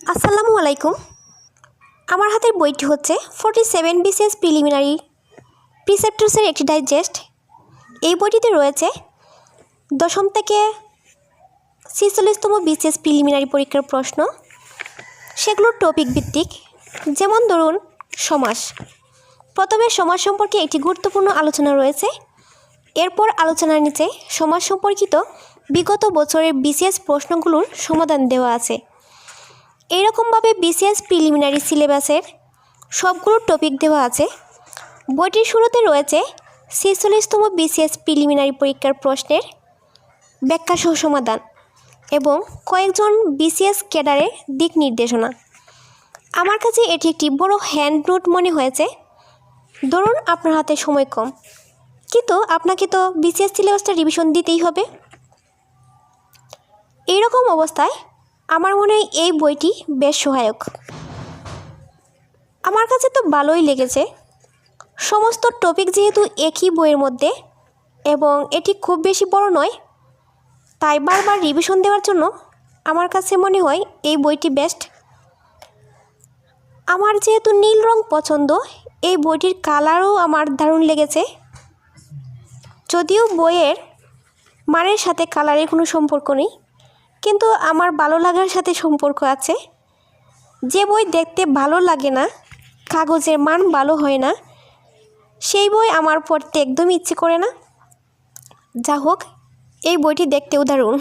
আসসালামু আলাইকুম। আমার হাতের বইটি হচ্ছে ফোর্টি সেভেন বিসিএস প্রিলিমিনারি প্রিসেপ্টার্সের একটি ডাইজেস্ট এই বইটিতে রয়েছে দশম থেকে ছিচল্লিশতম বিসিএস প্রিলিমিনারি পরীক্ষার প্রশ্ন। সেগুলোর টপিক ভিত্তিক, যেমন ধরুন সমাস। প্রথমে সমাজ সম্পর্কে একটি গুরুত্বপূর্ণ আলোচনা রয়েছে। এরপর আলোচনার নিচে সমাজ সম্পর্কিত বিগত বছরের বিসিএস প্রশ্নগুলোর সমাধান দেওয়া আছে। এইরকমভাবে বিসিএস প্রিলিমিনারি সিলেবাসের সবগুলো টপিক দেওয়া আছে। বইটির শুরুতে রয়েছে ছেচল্লিশতম বিসিএস প্রিলিমিনারি পরীক্ষার প্রশ্নের ব্যাখ্যাসহ সমাধান এবং কয়েকজন বিসিএস ক্যাডারের দিক নির্দেশনা। আমার কাছে এটি একটি বড় হ্যান্ড নোট মনে হয়েছে। ধরুন আপনার হাতে সময় কম। কিন্তু আপনাকে তো বিসিএস সিলেবাসটা রিভিশন দিতেই হবে। এইরকম অবস্থায় আমার মনে হয় এই বইটি বেশ সহায়ক। আমার কাছে তো ভালোই লেগেছে। সমস্ত টপিক যেহেতু একই বইয়ের মধ্যে এবং এটি খুব বেশি বড় নয়, তাই বারবার রিভিশন দেওয়ার জন্য আমার কাছে মনে হয় এই বইটি বেস্ট আমার যেহেতু নীল রং পছন্দ, এই বইটির কালারও আমার দারুণ লেগেছে। যদিও বইয়ের মানের সাথে কালারের কোনো সম্পর্ক নেই কিন্তু আমার ভালো লাগার সাথে সম্পর্ক আছে। যে বই দেখতে ভালো লাগে না, কাগজের মান ভালো হয় না, সেই বই আমার পড়তে একদম ইচ্ছে করে না। যা হোক এই বইটি দেখতে দারুণ